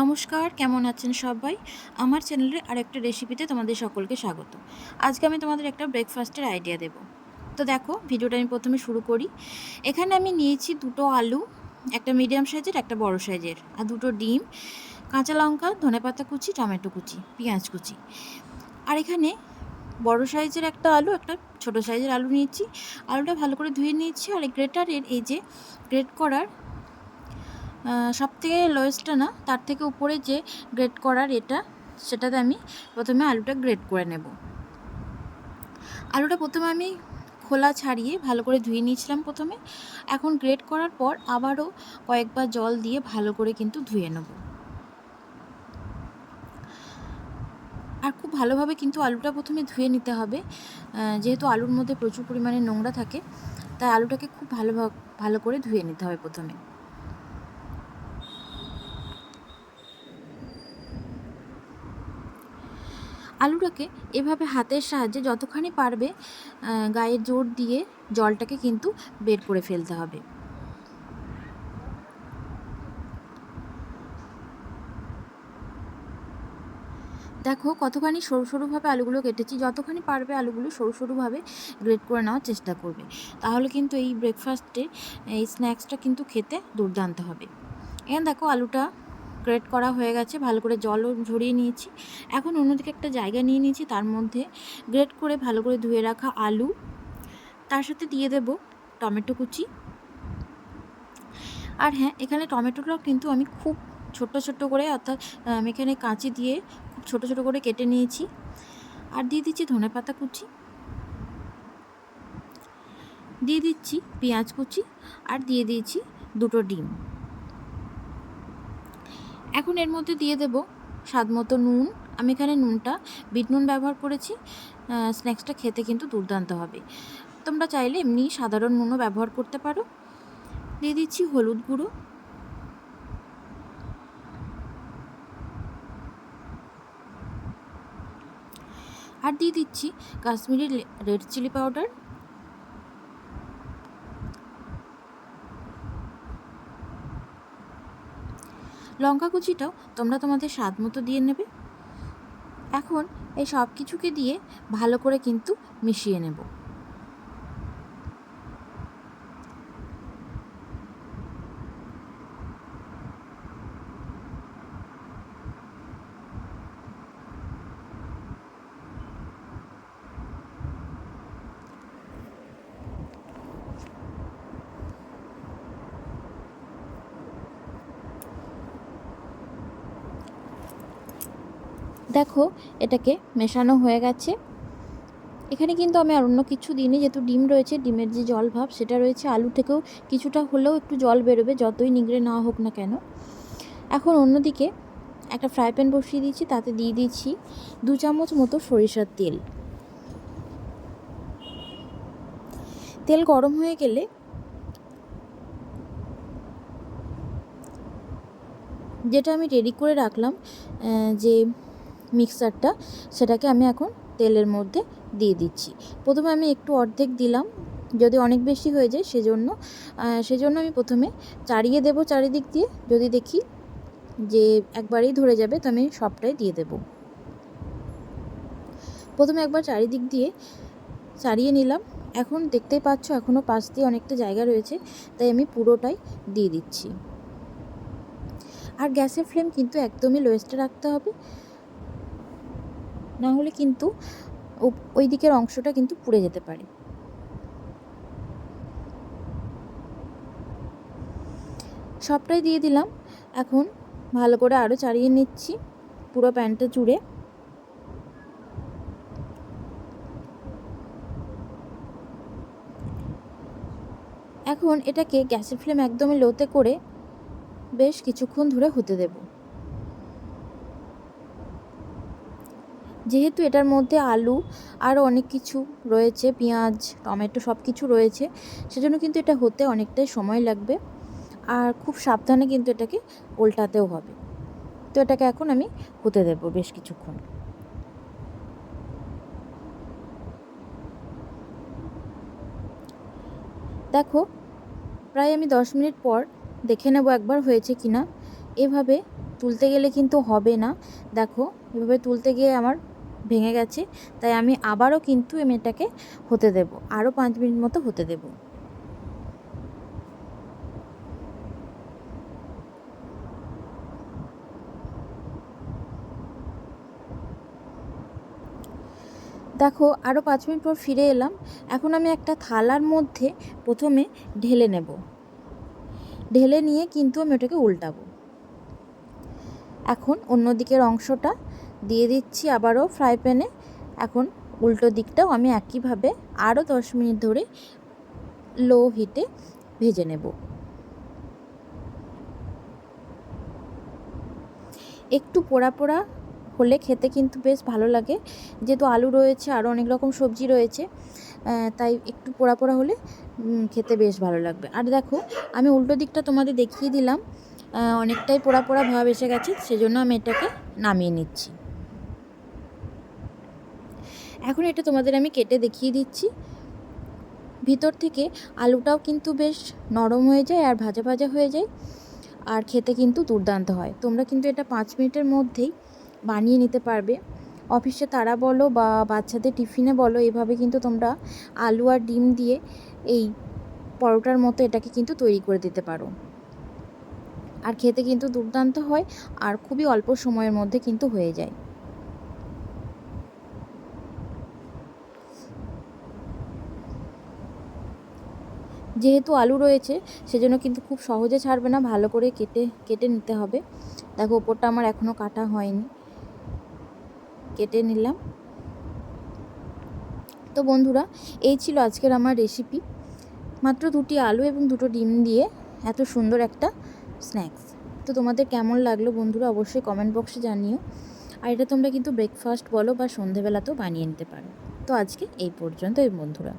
নমস্কার, কেমন আছেন সবাই? আমার চ্যানেলে আরেকটা রেসিপিতে তোমাদের সকলকে স্বাগত। আজকে আমি তোমাদের একটা ব্রেকফাস্টের আইডিয়া দেব। তো দেখো, ভিডিওটা আমি প্রথমে শুরু করি। এখানে আমি নিয়েছি দুটো আলু, একটা মিডিয়াম সাইজের, একটা বড় সাইজের। আর দুটো ডিম, কাঁচা লঙ্কা, ধনেপাতা কুচি, টমেটো কুচি, পেঁয়াজ কুচি। আর এখানে বড় সাইজের একটা আলু, একটা ছোট সাইজের আলু নিয়েছি। আলুটা ভালো করে ধুয়ে নিয়েছি। আর এই গ্রেটারের, এই যে গ্রেট করার সব থেকে লোয়েস্টটা না, তার থেকে উপরে যে গ্রেট করার এটা, সেটাতে আমি প্রথমে আলুটা গ্রেট করে নেব। আলুটা প্রথমে আমি খোলা ছাড়িয়ে ভালো করে ধুয়ে নিয়েছিলাম প্রথমে। এখন গ্রেট করার পর আবারও কয়েকবার জল দিয়ে ভালো করে কিন্তু ধুয়ে নেব। আর খুব ভালোভাবে কিন্তু আলুটা প্রথমে ধুয়ে নিতে হবে। যেহেতু আলুর মধ্যে প্রচুর পরিমাণে নোংরা থাকে, তাই আলুটাকে খুব ভালো ভালো করে ধুয়ে নিতে হবে প্রথমে। আলুটাকে এভাবে হাতের সাহায্যে যতখানি পারবে গায়ে জোর দিয়ে জলটাকে কিন্তু বের করে ফেলতে হবে। দেখো কতখানি সরু সরুভাবে আলুগুলো কেটেছি, যতখানি পারবে আলুগুলো সরু সরুভাবে গ্রেড করে নেওয়ার চেষ্টা করবে। তাহলে কিন্তু এই ব্রেকফাস্টে এই স্ন্যাক্সটা কিন্তু খেতে দুর্দান্ত হবে। এখানে দেখো আলুটা গ্রেট করা হয়ে গেছে, ভালো করে জলও ঝরিয়ে নিয়েছি। এখন অন্যদিকে একটা জায়গা নিয়ে নিয়েছি, তার মধ্যে গ্রেট করে ভালো করে ধুয়ে রাখা আলু, তার সাথে দিয়ে দেব টমেটো কুচি। আর হ্যাঁ এখানে টমেটোটাও কিন্তু আমি খুব ছোট্ট ছোট্ট করে, অর্থাৎ আমি এখানে কাঁচি দিয়ে খুব ছোটো ছোটো করে কেটে নিয়েছি। আর দিয়ে দিচ্ছি ধনে পাতা কুচি। দিয়ে দিচ্ছি পেঁয়াজ কুচি, আর দিয়ে দিয়েছি দুটো ডিম। এখন এর মধ্যে দিয়ে দেব স্বাদ মতো নুন। আমি এখানে নুনটা, বিট নুন ব্যবহার করেছি। স্ন্যাক্সটা খেতে কিন্তু দুর্দান্ত হবে। তোমরা চাইলে এমনি সাধারণ নুনও ব্যবহার করতে পারো। দিয়ে দিচ্ছি হলুদ গুঁড়ো। আর দিয়ে দিচ্ছি কাশ্মীরি রেড চিলি পাউডার। লঙ্কা কুচিটাও তোমরা তোমাদের স্বাদ মতো দিয়ে নেবে। এখন এই সব কিছুকে দিয়ে ভালো করে কিন্তু মিশিয়ে নেব। দেখো, এটাকে মেশানো হয়ে গেছে। এখানে কিন্তু আমি আর অন্য কিছু দিইনি, যেহেতু ডিম রয়েছে, ডিমের যে জল ভাব সেটা রয়েছে। আলু থেকেও কিছুটা হলেও একটু জল বেরোবে, যতই নিগড়ে না হোক না কেন। এখন অন্যদিকে একটা ফ্রাই প্যান বসিয়ে দিয়েছি, তাতে দিয়ে দিচ্ছি দু চামচ মতো সরিষার তেল। তেল গরম হয়ে গেলে যেটা আমি রেডি করে রাখলাম যে মিক্সারটা সেটাকে আমি এখন তেলের মধ্যে দিয়ে দিচ্ছি। প্রথমে আমি একটু অর্ধেক দিলাম, যদি অনেক বেশি হয়ে যায় সেজন্য। সেজন্য আমি প্রথমে চাড়িয়ে দেব চারিদিক দিয়ে। যদি দেখি যে একবারেই ধরে যাবে তো আমি সবটাই দিয়ে দেব। প্রথমে একবার চারিদিক দিয়ে চাড়িয়ে নিলাম। এখন দেখতেই পাচ্ছ এখনও পাশ দিয়ে অনেকটা জায়গা রয়েছে, তাই আমি পুরোটাই দিয়ে দিচ্ছি। আর গ্যাসের ফ্লেম কিন্তু একদমই লোয়েস্টে রাখতে হবে। না হলে কিন্তু ওই দিকের অংশটা কিন্তু পুড়ে যেতে পারে। সবটাই দিয়ে দিলাম। এখন ভালো করে আরও চাড়িয়ে নিচ্ছি, পুরো প্যান্টটা জুড়ে। এখন এটাকে গ্যাসের ফ্লেম একদমই লোতে করে বেশ কিছুক্ষণ ধরে হতে দেবো। যেহেতু এটার মধ্যে আলু আরও অনেক কিছু রয়েছে, পেঁয়াজ, টমেটো সব কিছু রয়েছে, সেজন্য কিন্তু এটা হতে অনেকটাই সময় লাগবে। আর খুব সাবধানে কিন্তু এটাকে উল্টাতেও হবে। তো এটাকে এখন আমি হতে দেবো বেশ কিছুক্ষণ। দেখো, প্রায় আমি দশ মিনিট পর দেখে নেব একবার হয়েছে কি না এভাবে তুলতে গেলে কিন্তু হবে না। দেখো, এভাবে তুলতে গিয়ে আমার ভেঙে গেছে, তাই আমি আবারও কিন্তু এটাকে হতে দেব, আরও পাঁচ মিনিট মতো হতে দেব। দেখো, আরও পাঁচ মিনিট পর ফিরে এলাম, এখন আমি একটা থালার মধ্যে প্রথমে ঢেলে নেব। ঢেলে নিয়ে কিন্তু আমি ওটাকে উল্টাবো। এখন অন্য দিকের অংশটা দিয়ে দিচ্ছি আবারও ফ্রাই প্যানে এখন উল্টো দিকটাও আমি একইভাবে আরও দশ মিনিট ধরে লো হিটে ভেজে নেব। একটু পোড়া পোড়া হলে খেতে কিন্তু বেশ ভালো লাগে। যেহেতু আলু রয়েছে, আরও অনেক রকম সবজি রয়েছে তাই একটু পোড়া পোড়া হলে খেতে বেশ ভালো লাগবে। আর দেখো, আমি উল্টো দিকটা তোমাদের দেখিয়ে দিলাম অনেকটাই পোড়া পোড়া ভাব এসে গেছে, সেজন্য আমি এটাকে নামিয়ে নিচ্ছি। এখন এটা তোমাদের আমি কেটে দেখিয়ে দিচ্ছি। ভিতর থেকে আলুটাও কিন্তু বেশ নরম হয়ে যায় আর ভাজা ভাজা হয়ে যায়। আর খেতে কিন্তু দুর্দান্ত হয়। তোমরা কিন্তু এটা পাঁচ মিনিটের মধ্যেই বানিয়ে নিতে পারবে। অফিসে তারা বলো বা বাচ্চাদের টিফিনে বলো, এভাবে কিন্তু তোমরা আলু আর ডিম দিয়ে এই পরোটার মতো এটাকে কিন্তু তৈরি করে দিতে পারো। আর খেতে কিন্তু দুর্দান্ত হয় আর খুবই অল্প সময়ের মধ্যে কিন্তু হয়ে যায়। যেহেতু আলু রয়েছে, সেজন্য কিন্তু খুব সহজে ছাড়বে না, ভালো করে কেটে কেটে নিতে হবে। দেখো, ওপরটা আমার এখনও কাটা হয়নি। কেটে নিলাম। তো বন্ধুরা, এই ছিল আজকের আমার রেসিপি মাত্র দুটি আলু এবং দুটো ডিম দিয়ে এত সুন্দর একটা স্ন্যাক্স তো তোমাদের কেমন লাগল বন্ধুরা, অবশ্যই কমেন্ট বক্সে জানিও। আর এটা তোমরা কিন্তু ব্রেকফাস্ট বলো বা সন্ধেবেলাতেও বানিয়ে নিতে পারো। তো আজকে এই পর্যন্ত এই বন্ধুরা।